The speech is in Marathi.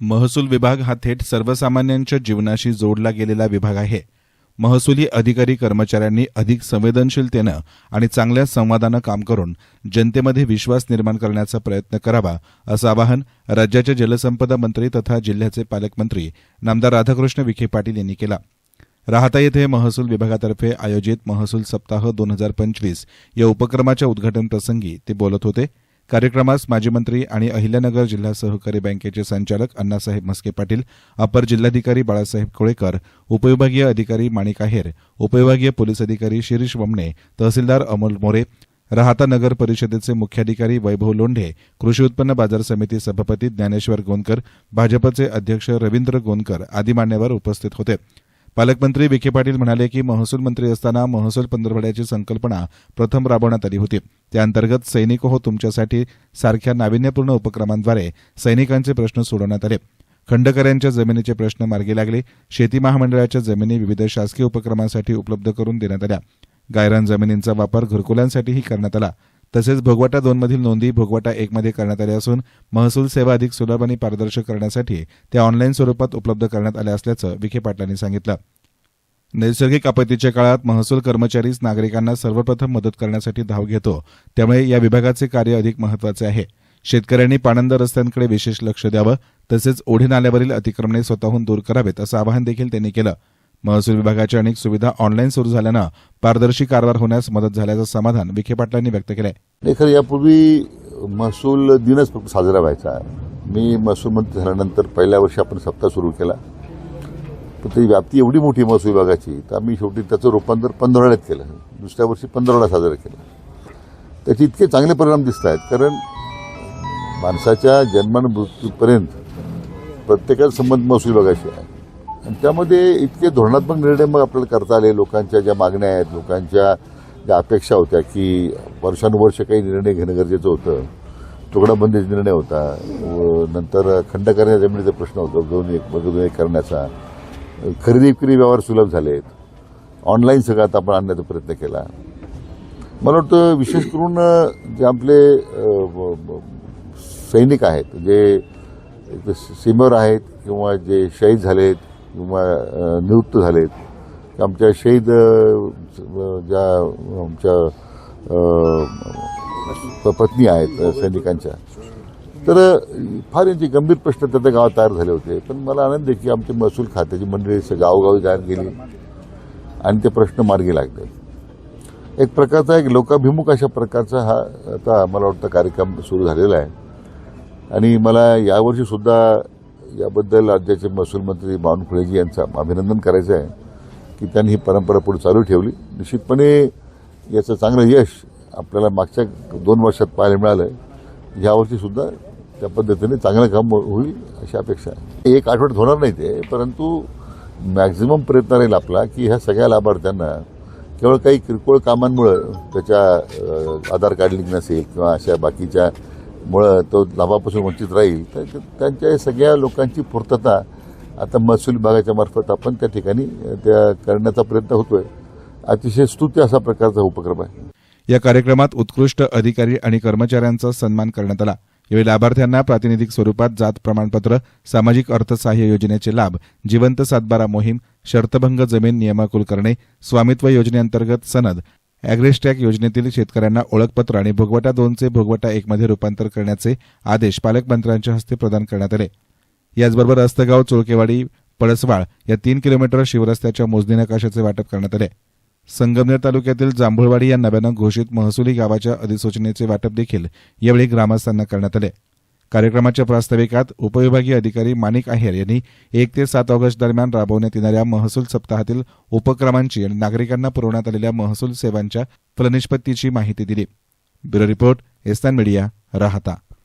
महसूल विभाग हा थेट सर्वसामान्यांच्या जीवनाशी जोडला गेलेला विभाग आहे. महसुली अधिकारी कर्मचाऱ्यांनी अधिक संवेदनशीलतेनं आणि चांगल्या संवादानं काम करून जनतेमध्ये विश्वास निर्माण करण्याचा प्रयत्न करावा असं आवाहन राज्याचे जलसंपदा मंत्री तथा जिल्ह्याचे पालकमंत्री नामदार राधाकृष्ण विखे पाटील यांनी केला. राहता येथे महसूल विभागातर्फे आयोजित महसूल सप्ताह दोन हजार पंचवीस या उपक्रमाच्या उद्घाटनप्रसंगी ते बोलत होते. कार्यक्रमास माजी मंत्री आणि अहिल्यानगर जिल्हा सहकारी बँकेचे संचालक अण्णासाहेब म्हस्के पाटील अपर जिल्हाधिकारी बाळासाहेब कोळेकर उपविभागीय अधिकारी माणिक आहेर उपविभागीय पोलीस अधिकारी शिरीष बमणे तहसीलदार अमोल मोरे राहता नगर परिषदेचे मुख्याधिकारी वैभव लोंढे कृषी उत्पन्न बाजार समिती सभापती ज्ञानेश्वर गोंदकर भाजपचे अध्यक्ष रवींद्र गोंदकर आदी मान्यवर उपस्थित होते. पालकमंत्री विखे पाटील म्हणाले की महसूल मंत्री असताना महसूल पंधरवड्याची संकल्पना प्रथम राबवण्यात आली होती. त्याअंतर्गत सैनिक हो तुमच्यासाठी सारख्या नाविन्यपूर्ण उपक्रमांद्वारे सैनिकांचे प्रश्न सोडवण्यात आले. खंडकऱ्यांच्या जमिनीचे प्रश्न मार्गी लागले. शेती महामंडळाच्या जमिनी विविध शासकीय उपक्रमांसाठी उपलब्ध करून देण्यात आल्या. गायरान जमिनींचा वापर घरकुलांसाठीही करण्यात आला. तसेच भोगवटा दोनमधील नोंदी भोगवटा एकमध्ये करण्यात आल्या असून महसूल सेवा अधिक सुलभ आणि पारदर्शक करण्यासाठी त्या ऑनलाईन स्वरूपात उपलब्ध करण्यात आल्या असल्याचं विखे पाटलांनी सांगितलं. नैसर्गिक आपत्तीच्या काळात महसूल कर्मचारीच नागरिकांना सर्वप्रथम मदत करण्यासाठी धाव घेतो. त्यामुळे या विभागाचे कार्य अधिक महत्त्वाचे आहे. शेतकऱ्यांनी पाणंद रस्त्यांकडे विशेष लक्ष द्यावं. तसेच ओढे नाल्यावरील अतिक्रमणे स्वतःहून दूर करावेत असं आवाहन देखील त्यांनी केलं. महसूल विभागाच्या अनेक सुविधा ऑनलाईन सुरू झाल्यानं पारदर्शी कारभार होण्यास मदत झाल्याचं समाधान विखे पाटलांनी व्यक्त केलंय. आहे खरं यापूर्वी महसूल दिनच फक्त साजरा व्हायचा. मी महसूल मंत्री झाल्यानंतर पहिल्या वर्षी आपण सप्ताह सुरू केला. पण ती व्याप्ती एवढी मोठी महसूल विभागाची तर आम्ही शेवटी त्याचं रूपांतर पंधरवड्यात केलं. दुसऱ्या वर्षी पंधरवडा साजरा केला. त्याचे इतके चांगले परिणाम दिसत आहेत कारण माणसाच्या जन्मान मृत्यूपर्यंत प्रत्येकाचा संबंध महसूल विभागाशी आहे. आणि त्यामध्ये इतके धोरणात्मक निर्णय मग आपल्याला करता आले. लोकांच्या ज्या मागण्या आहेत लोकांच्या ज्या अपेक्षा होत्या की वर्षानुवर्ष काही निर्णय घेणं गरजेचं होतं. तुकडाबंदीचा निर्णय होता. व नंतर खंड करण्याच्या जमिनीचा प्रश्न होता. दोन एक दोन एक करण्याचा. खरेदी विक्री व्यवहार सुलभ झालेत. ऑनलाईन सगळं आता आपण आणण्याचा प्रयत्न केला. मला वाटतं विशेष करून जे आपले सैनिक आहेत जे सीमेवर आहेत किंवा जे शहीद झालेत निवृत्त झालेत. आमच्या शहीद ज्या आमच्या पत्नी आहेत सैनिकांच्या. तर फार यांचे गंभीर प्रश्न त्या त्या गावात तयार झाले होते. पण मला आनंद आहे की आमची महसूल खात्याची मंडळी गावोगावी जाहीर गेली आणि ते प्रश्न मार्गी लागले. एक प्रकारचा एक लोकाभिमुख अशा प्रकारचा हा आता मला वाटतं कार्यक्रम सुरू झालेला आहे. आणि मला यावर्षी सुद्धा याबद्दल राज्याचे महसूल मंत्री बावनकुळेजी यांचं अभिनंदन करायचं आहे की त्यांनी ही परंपरा पुढे चालू ठेवली. निश्चितपणे याचं चांगलं यश आपल्याला मागच्या दोन वर्षात पाहायला मिळालं यावर्षी सुद्धा त्या पद्धतीने चांगलं काम हो-, होईल अशी अपेक्षा आहे. एक आठवड्यात होणार नाही ते परंतु मॅक्झिमम प्रयत्न राहील आपला की ह्या सगळ्या लाभार्थ्यांना केवळ काही किरकोळ कामांमुळं त्याच्या आधार कार्ड लिंक नसेल किंवा अशा बाकीच्या मुळं तो लाभापासून वंचित राहील तर त्यांच्या सगळ्या लोकांची पूर्तता आता महसूल विभागाच्या मार्फत आपण त्या ठिकाणी त्या करण्याचा प्रयत्न होतोय. अतिशय स्तुत्य असा प्रकारचा उपक्रम आहे. या कार्यक्रमात उत्कृष्ट अधिकारी आणि कर्मचाऱ्यांचा सन्मान करण्यात आला. यावेळी लाभार्थ्यांना प्रातिनिधिक स्वरूपात जात प्रमाणपत्र सामाजिक अर्थसहाय्य योजनेचे लाभ जिवंत सातबारा मोहीम शर्तभंग जमीन नियमाकुल करणे स्वामित्व योजनेअंतर्गत सनद अॅग्रेस्टॅक योजनेतील शेतकऱ्यांना ओळखपत्र आणि भोगवटा दोनचे भोगवटा एकमध्ये रूपांतर करण्याचे आदेश पालकमंत्र्यांच्या हस्ते प्रदान करण्यात आले. याचबरोबर अस्तगाव चोळकेवाडी पळसवाळ या तीन किलोमीटर शिवरस्त्याच्या मोजणी नकाशाचे वाटप करण्यात आले. संगमनेर तालुक्यातील जांभुळवाडी या नव्यानं घोषित महसुली गावाच्या अधिसूचनेचे वाटप देखील यावेळी ग्रामस्थांना करण्यात आले. कार्यक्रमाच्या प्रास्ताविकात उपविभागीय अधिकारी माणिक आहेर यांनी एक ते सात ऑगस्ट दरम्यान राबवण्यात येणाऱ्या महसूल सप्ताहातील उपक्रमांची आणि नागरिकांना पुरवण्यात आलेल्या महसूल सेवांच्या फलनिष्पत्तीची माहिती दिली. ब्युरो रिपोर्ट एस्तान मीडिया राहता.